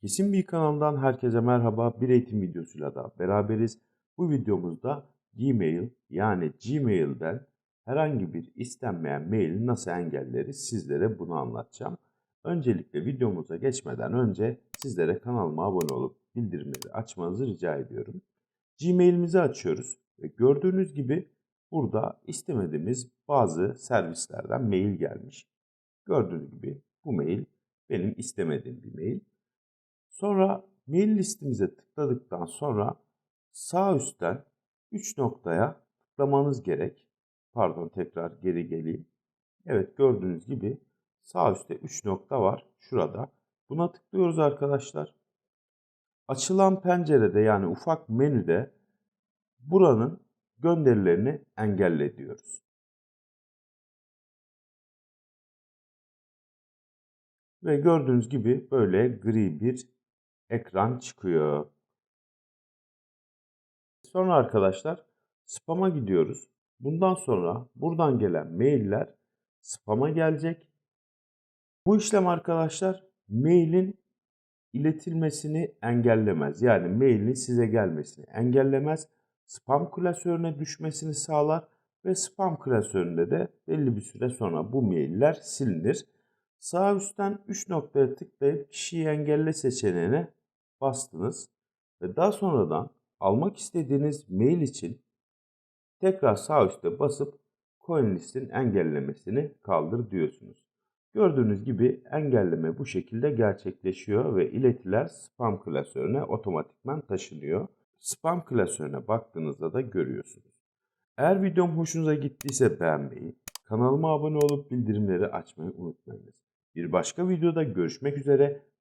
Kesin bir kanalından herkese merhaba. Bir eğitim videosuyla da beraberiz. Bu videomuzda Gmail yani Gmail'den herhangi bir istenmeyen maili nasıl engelleriz sizlere bunu anlatacağım. Öncelikle videomuza geçmeden önce sizlere kanalıma abone olup bildirimleri açmanızı rica ediyorum. Gmail'imizi açıyoruz ve gördüğünüz gibi burada istemediğimiz bazı servislerden mail gelmiş. Gördüğünüz gibi bu mail benim istemediğim bir mail. Sonra mail listemize tıkladıktan sonra sağ üstten 3 noktaya tıklamanız gerek. Pardon tekrar geri geleyim. Evet gördüğünüz gibi sağ üstte 3 nokta var şurada. Buna tıklıyoruz arkadaşlar. Açılan pencerede yani ufak menüde buranın gönderilerini engelle diyoruz. Ve gördüğünüz gibi böyle gri bir ekran çıkıyor. Sonra arkadaşlar spam'a gidiyoruz. Bundan sonra buradan gelen mailler spam'a gelecek. Bu işlem arkadaşlar mailin iletilmesini engellemez. Yani mailin size gelmesini engellemez. Spam klasörüne düşmesini sağlar ve spam klasöründe de belli bir süre sonra bu mailler silinir. Sağ üstten 3 noktaya tıklayıp kişiyi engelle seçeneğine bastınız ve daha sonradan almak istediğiniz mail için tekrar sağ üstte basıp CoinList'in engellemesini kaldır diyorsunuz. Gördüğünüz gibi engelleme bu şekilde gerçekleşiyor ve iletiler spam klasörüne otomatikman taşınıyor. Spam klasörüne baktığınızda da görüyorsunuz. Eğer videom hoşunuza gittiyse beğenmeyi, kanalıma abone olup bildirimleri açmayı unutmayınız. Bir başka videoda görüşmek üzere.